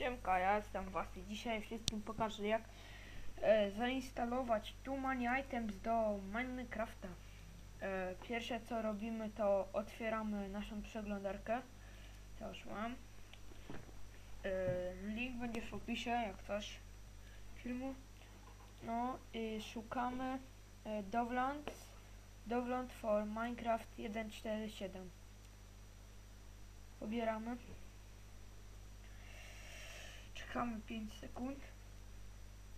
Siemka, ja jestem Was i dzisiaj wszystkim pokażę jak e, zainstalować Too Many Items do Minecrafta. E, pierwsze co robimy to otwieramy naszą przeglądarkę. To już mam. E, link będzie w opisie jak coś filmu. No szukamy e, Dovlands Dovland for Minecraft 1.4.7 Pobieramy. Czekamy 5 sekund.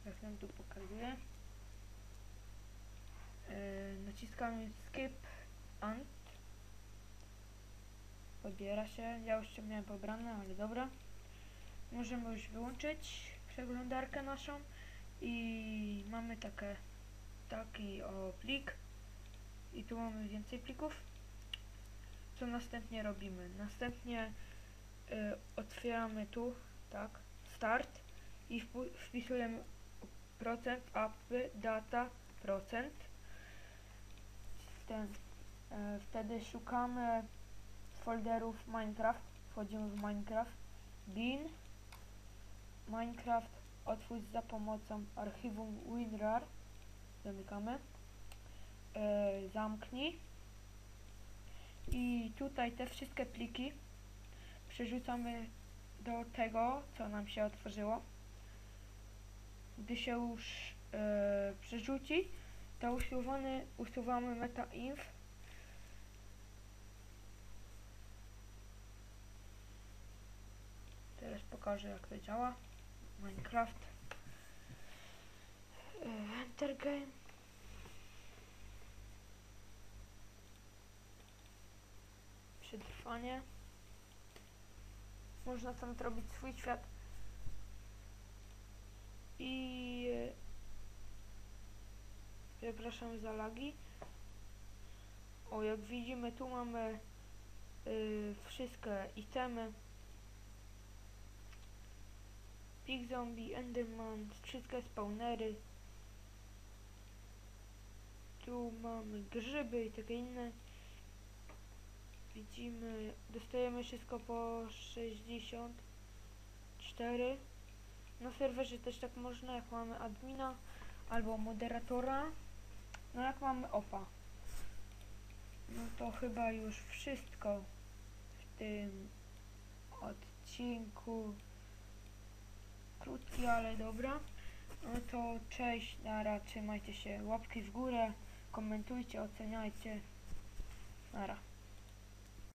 Jak nam tu pokazuje. Yy, naciskamy skip and. Pobiera się. Ja już miałem pobrane, ale dobra. Możemy już wyłączyć przeglądarkę naszą i mamy takie, taki o plik i tu mamy więcej plików. Co następnie robimy? Następnie y, otwieramy tu, tak, start i wpisujemy procent, upy, data, procent. Ten, e, wtedy szukamy folderów Minecraft, wchodzimy w Minecraft, bin, Minecraft, otwórz za pomocą archiwum WinRAR, zamykamy, e, zamknij i tutaj te wszystkie pliki przerzucamy do tego, co nam się otworzyło. Gdy się już e, przerzuci, to usuwamy, usuwamy metainf. Teraz pokażę jak to działa. Minecraft. E, Enter game. Przetrwanie. Można tam zrobić swój świat. I e, przepraszam za lagi. O, jak widzimy, tu mamy y, wszystkie itemy. Zombie, Enderman, wszystkie spawnery. Tu mamy grzyby i takie inne. Widzimy, dostajemy wszystko po 64. Na serwerze też tak można, jak mamy admina albo moderatora. No jak mamy opa. No to chyba już wszystko w tym odcinku. Krótki, ale dobra. No to cześć, nara, trzymajcie się, łapki w górę, komentujcie, oceniajcie. Nara.